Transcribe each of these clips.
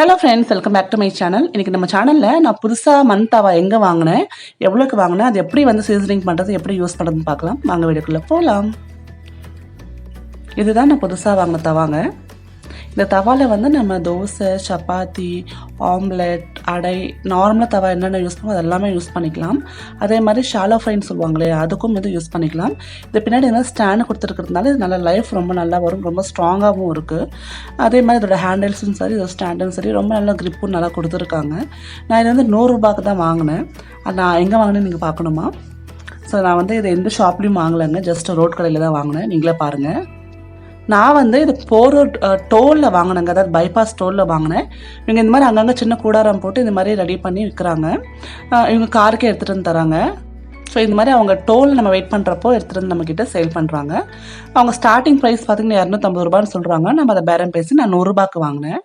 Hello friends welcome back to my channel இன்றைக்கி நம்ம சேனலில் நான் புதுசாக மண் தவா எங்கே வாங்கினேன் எவ்வளோக்கு வாங்கினேன் அது எப்படி வந்து சீசனிங் பண்ணுறது எப்படி யூஸ் பண்ணுறதுன்னு பார்க்கலாம். வாங்க வீடுக்குள்ளே போகலாம் இதுதான் நான் புதுசாக வாங்கின தவாங்க. இந்த தவாவில் வந்து நம்ம தோசை சப்பாத்தி ஆம்லெட் அடை நார்மலாக தவா என்னென்ன யூஸ் பண்ணுவோம் அது எல்லாமே யூஸ் பண்ணிக்கலாம். அதே மாதிரி ஷாலோ ஃப்ரைன்னு சொல்லுவாங்களே அதுக்கும் இது யூஸ் பண்ணிக்கலாம். இது பின்னாடி என்ன ஸ்டாண்டு கொடுத்துருக்கிறதுனால இது நல்ல லைஃப் ரொம்ப நல்லா வரும் ரொம்ப ஸ்ட்ராங்காகவும் இருக்குது அதே மாதிரி இதோட ஹேண்டில்ஸும் சரி இதோட ஸ்டாண்டும் சரி ரொம்ப நல்ல க்ரிப்பும் நல்லா கொடுத்துருக்காங்க. நான் இது வந்து நூறுரூபாக்கு தான் வாங்கினேன். அது நான் எங்கே வாங்கினேன்னு நீங்கள் பார்க்கணுமா? ஸோ நான் வந்து இதை எந்த ஷாப்லேயும் வாங்கலைங்க ஜஸ்ட் ரோட் கடையில் தான் வாங்கினேன். நீங்களே பாருங்கள் நான் வந்து இது போரூர் டோலில் வாங்கினேங்க. அதாவது பைபாஸ் டோலில் வாங்கினேன். இவங்க இந்த மாதிரி அங்கங்கே சின்ன கூடாரம் போட்டு இந்த மாதிரி ரெடி பண்ணி விற்கிறாங்க இவங்க காருக்கே எடுத்துகிட்டு வந்து தராங்க. ஸோ இந்த மாதிரி அவங்க டோல் நம்ம வெயிட் பண்ணுறப்போ எடுத்துகிட்டு வந்து நம்மக்கிட்ட சேல் பண்ணுறாங்க அவங்க ஸ்டார்டிங் ப்ரைஸ் பார்த்தீங்கன்னா இரநூத்தம்பது ரூபான்னு சொல்கிறாங்க நம்ம அதை பேரம் பேசி நான் நூறுரூபாக்கு வாங்கினேன்.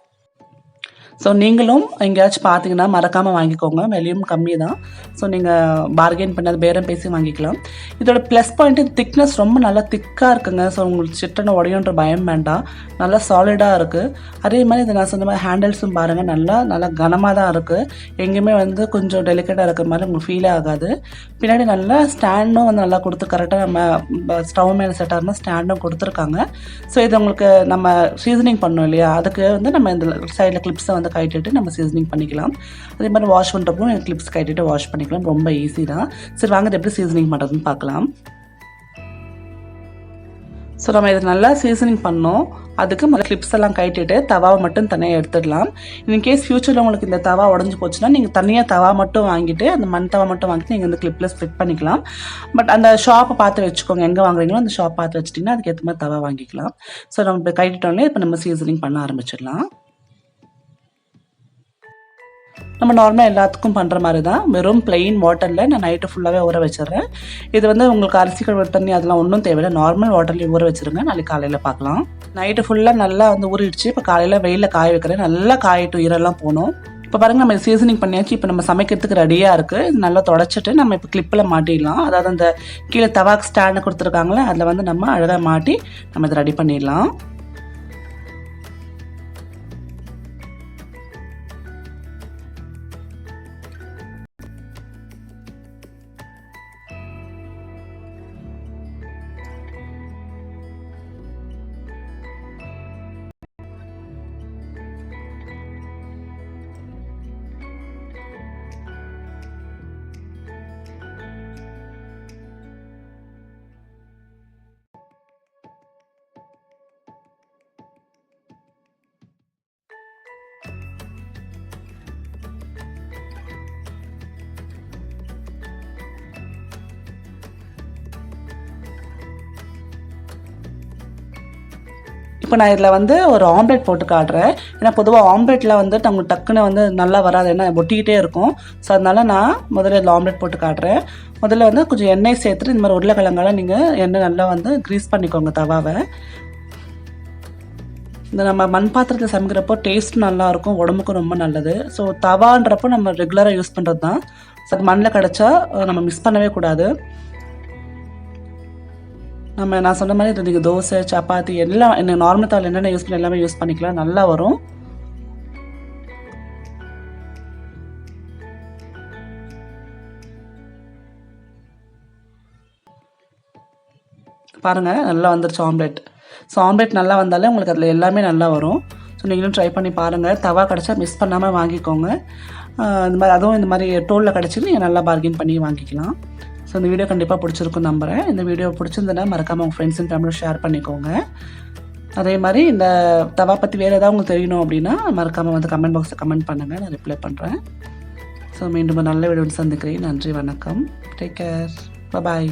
ஸோ நீங்களும் எங்கேயாச்சும் பார்த்தீங்கன்னா மறக்காமல் வாங்கிக்கோங்க. விலையும் கம்மி தான் ஸோ நீங்கள் பார்கெயின் பண்ணாத பேரம் பேசி வாங்கிக்கலாம். இதோட ப்ளஸ் பாயிண்ட்டு திக்னஸ் ரொம்ப நல்லா திக்காக இருக்குங்க. ஸோ உங்களுக்கு சிட்டனை உடையுன்ற பயம் வேண்டாம். நல்லா சாலிடாக இருக்குது அதே மாதிரி இதை நான் சொன்ன மாதிரி ஹேண்டில்ஸும் பாருங்கள் நல்லா நல்லா கனமாக தான் இருக்குது எங்கேயுமே வந்து கொஞ்சம் டெலிகேட்டாக இருக்கிற மாதிரி உங்களுக்கு ஃபீலே ஆகாது. பின்னாடி நல்லா ஸ்டாண்டும் வந்து நல்லா கொடுத்து கரெக்டாக நம்ம ஸ்டவ் மேலே செட் ஆகணும் ஸ்டாண்டும் கொடுத்துருக்காங்க. ஸோ இது உங்களுக்கு நம்ம சீசனிங் பண்ணோம் இல்லையா? அதுக்கு வந்து நம்ம இந்த சைடில் கிளிப்ஸை வந்து கட்டிட்டு நம்ம சீசனிங் பண்ணிக்கலாம். அதே மாதிரி வாஷ் பண்ணுறப்போ கிளிப்ஸ் கட்டிட்டு வாஷ் பண்ணிக்கலாம். ரொம்ப ஈஸி தான். சரி வாங்க எப்படி சீசனிங் பண்ணுறதுன்னு பார்க்கலாம். ஸோ நம்ம இதை நல்லா சீசனிங் பண்ணோம். அதுக்கு முதல்ல கிளிப்ஸ் எல்லாம் கட்டிட்டு தவாவை மட்டும் தனியாக எடுத்துடலாம். இன்கேஸ் ஃபியூச்சரில் உங்களுக்கு இந்த தவா உடஞ்சி போச்சுன்னா நீங்கள் தனியாக தவா மட்டும் வாங்கிட்டு அந்த மண் தவா மட்டும் வாங்கிட்டு நீங்கள் இந்த கிளிப்பில் ஸ்ப்ளிட் பண்ணிக்கலாம். பட் அந்த ஷாப்பை பார்த்து வச்சுக்கோங்க. எங்கே வாங்குறீங்களோ அந்த ஷாப் பார்த்து வச்சுட்டிங்கன்னா அதுக்கேற்ற மாதிரி தவா வாங்கிக்கலாம். ஸோ நம்ம இப்போ கட்டிட்டோம்லே இப்போ நம்ம சீசனிங் பண்ண ஆரம்பிச்சிடலாம். நம்ம நார்மலாக எல்லாத்துக்கும் பண்ணுற மாதிரி தான் வெறும் பிளெயின் வாட்டரில் நான் நைட்டு ஃபுல்லாகவே ஊற வச்சிடுறேன். இது வந்து உங்களுக்கு அரிசி கழுவு தண்ணி அதெல்லாம் ஒன்றும் தேவையில்லை. நார்மல் வாட்டர்லேயே ஊற வச்சுருங்க. நாளைக்கு காலையில் பார்க்கலாம். நைட்டு ஃபுல்லாக நல்லா வந்து ஊறிடுச்சு. இப்போ காலையில் வெயிலில் காய வைக்கிறேன். நல்லா காயிட்டு ஈரெல்லாம் போகணும். இப்போ பாருங்கள் நம்ம சீசனிங் பண்ணியாச்சு. இப்போ நம்ம சமைக்கிறதுக்கு ரெடியாக இருக்குது இது நல்லா தொடச்சிட்டு நம்ம இப்போ கிளிப்பில் மாட்டிடலாம். அதாவது அந்த கீழே தவாக் ஸ்டாண்டு கொடுத்துருக்காங்களே அதில் வந்து நம்ம அழகாக மாட்டி நம்ம இதை ரெடி பண்ணிடலாம். இப்போ நான் இதில் வந்து ஒரு ஆம்லெட் போட்டு காட்டுறேன். ஏன்னா பொதுவாக ஆம்லெட்டில் வந்து நமக்கு டக்குன்னு வந்து நல்லா வராது. ஏன்னா ஒட்டிக்கிட்டே இருக்கும். ஸோ அதனால நான் முதல்ல இதில் ஆம்லெட் போட்டு காட்டுறேன். முதல்ல வந்து கொஞ்சம் எண்ணெய் சேர்த்துட்டு இந்த மாதிரி உருளைக்கிழங்கெல்லாம் நீங்கள் எண்ணெய் நல்லா வந்து க்ரீஸ் பண்ணிக்கோங்க தவாவை. இந்த நம்ம மண் பாத்திரத்தில் சமைக்கிறப்போ டேஸ்ட் நல்லாயிருக்கும் உடம்புக்கும் ரொம்ப நல்லது. ஸோ தவான்றப்போ நம்ம ரெகுலராக யூஸ் பண்ணுறது தான் ஸோ அது மண்ணில் கிடச்சா நம்ம மிஸ் பண்ணவே கூடாது. நம்ம நான் சொன்ன மாதிரி இது தோசை சப்பாத்தி எல்லாம் என்ன நார்மல் தவள் என்னென்ன யூஸ் பண்ணி எல்லாமே யூஸ் பண்ணிக்கலாம். நல்லா வரும். பாருங்கள் நல்லா வந்துருச்சு ஆம்லெட் ஸோ ஆம்லெட் நல்லா வந்தாலே உங்களுக்கு அதில் எல்லாமே நல்லா வரும். ஸோ நீங்களும் ட்ரை பண்ணி பாருங்கள் தவா கிடச்சா மிஸ் பண்ணாமல் வாங்கிக்கோங்க. இந்த மாதிரி அதுவும் இந்த மாதிரி டோலில் கிடச்சி நீங்கள் நல்லா பார்கின் பண்ணி வாங்கிக்கலாம். ஸோ இந்த வீடியோ கண்டிப்பாக பிடிச்சிருக்கும் நம்புகிறேன் இந்த வீடியோ பிடிச்சிருந்தனா மறக்காமல் உங்கள் ஃப்ரெண்ட்ஸ் அண்ட் ஃபேமிலியும் ஷேர் பண்ணிக்கோங்க. அதே மாதிரி இந்த தவா பற்றி வேறு ஏதாவது உங்களுக்கு தெரியணும் அப்படின்னா மறக்காமல் வந்து கமெண்ட் பாக்ஸில் கமெண்ட் பண்ணுங்கள் நான் ரிப்ளை பண்ணுறேன் ஸோ மீண்டும் நல்ல வீடியோ சந்திக்கிறேன். நன்றி வணக்கம். Take care bye